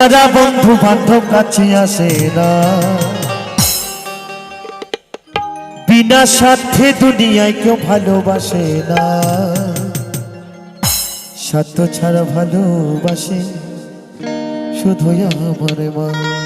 তারা বন্ধু বান্ধব কাছে আসে না। বিনা সাথে দুনিয়ায় কেউ ভালোবাসে না। স্বার্থ ছাড়া ভালোবাসে শুধু আমার মা।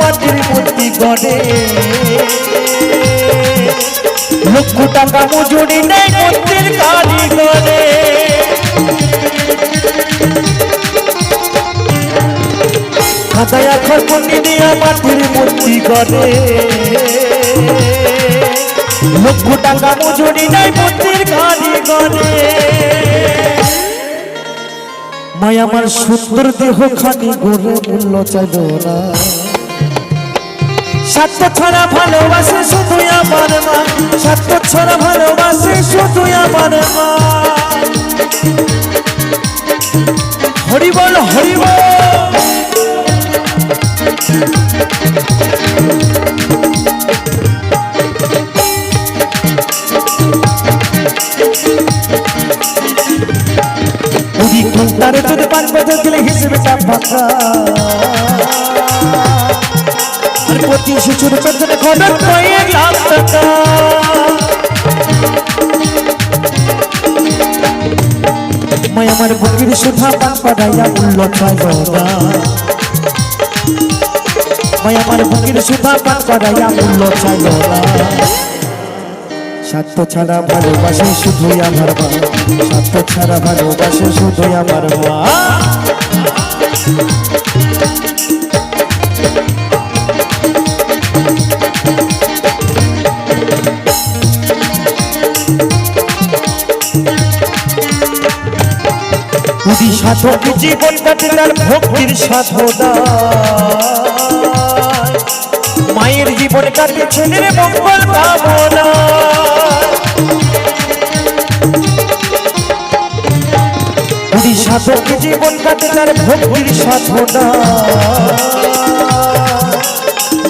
মাটির মূর্তি গড়ে। লক্ষ টাকা মজুরি নেই মূর্তির কারিগরে। খাতায় এখন মুটি দিয়া মাটির মূর্তি গড়ে। লক্ষ টাকা মজুরি নেই মূর্তির কারিগরে। মাই আমার সুন্দর দেহ খানি গড়ে মূল্য চাইল না। স্বার্থ ছাড়া ভালোবাসে শুধু আমার মা। স্বার্থ ছাড়া ভালোবাসে শুধু আমার মা। হরি বল হরি বল উদি ঘন্টারে যদি পাঁচ বছর দিলে হিসেবে চাপ ফাঁকা। আর প্রতি শিশুর পেছনে খরচ কয়েক লাখ টাকা মই আমার বুকির সুধা পান পাড়াইয়া চাইব না মই আমার বুকির সুধা পান পাড়াইয়া মূল্য চাইব স্বার্থ ছাড়া ভালোবাসে শুধুই আমার মা। স্বার্থ ছাড়া ভালোবাসে শুধুই আমার মা। সাধক জীবন কাটে তার ভক্তির সাধনা মায়ের জীবন কাটে ছেলের মঙ্গল যদি সাধক জীবন কাটে তার ভক্তির সাধনা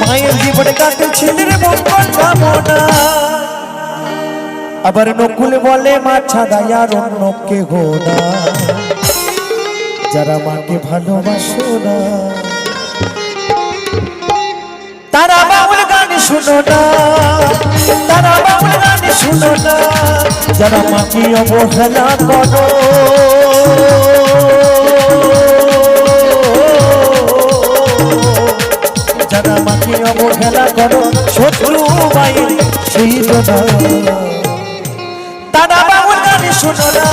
মায়ের জীবনে কাটে ছেলের মঙ্গল কামনা আবার নকুল বলে মা ছাড়াই আর অন্য কেহ না যারা মাকে ভালোবাসো না, তারা বাউল গান শুনো না, তারা বাউল গান শুনো না, যারা মাকে অবহেলা করো। যারা মাকে অবহেলা করো, শত্রু বাইরে সেই দাদা বাবুল গান শোনো না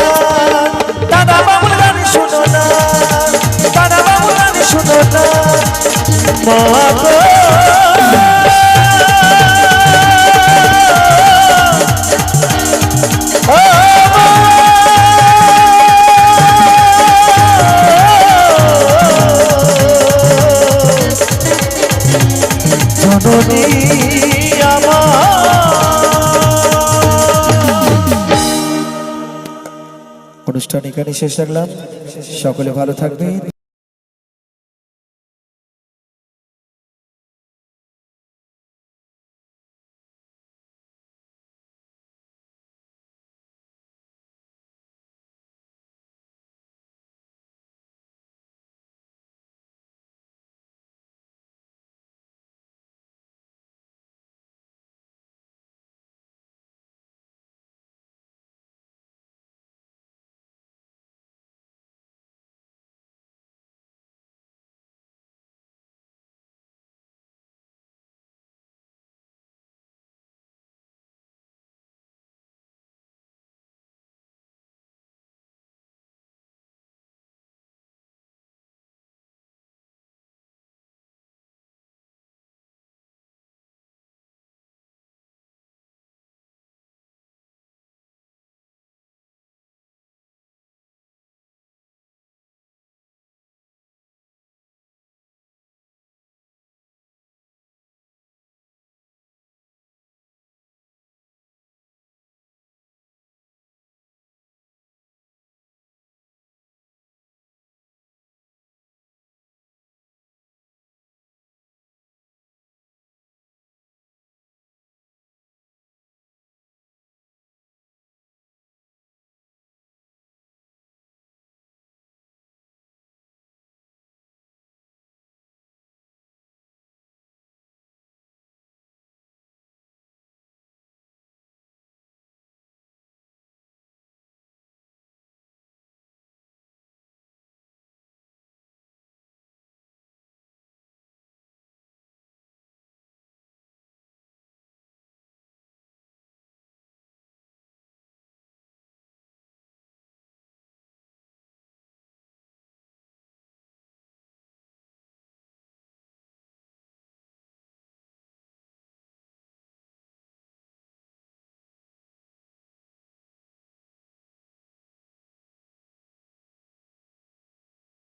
অনুষ্ঠান এখানে শেষ রাখলাম সকলে ভালো থাকবেন।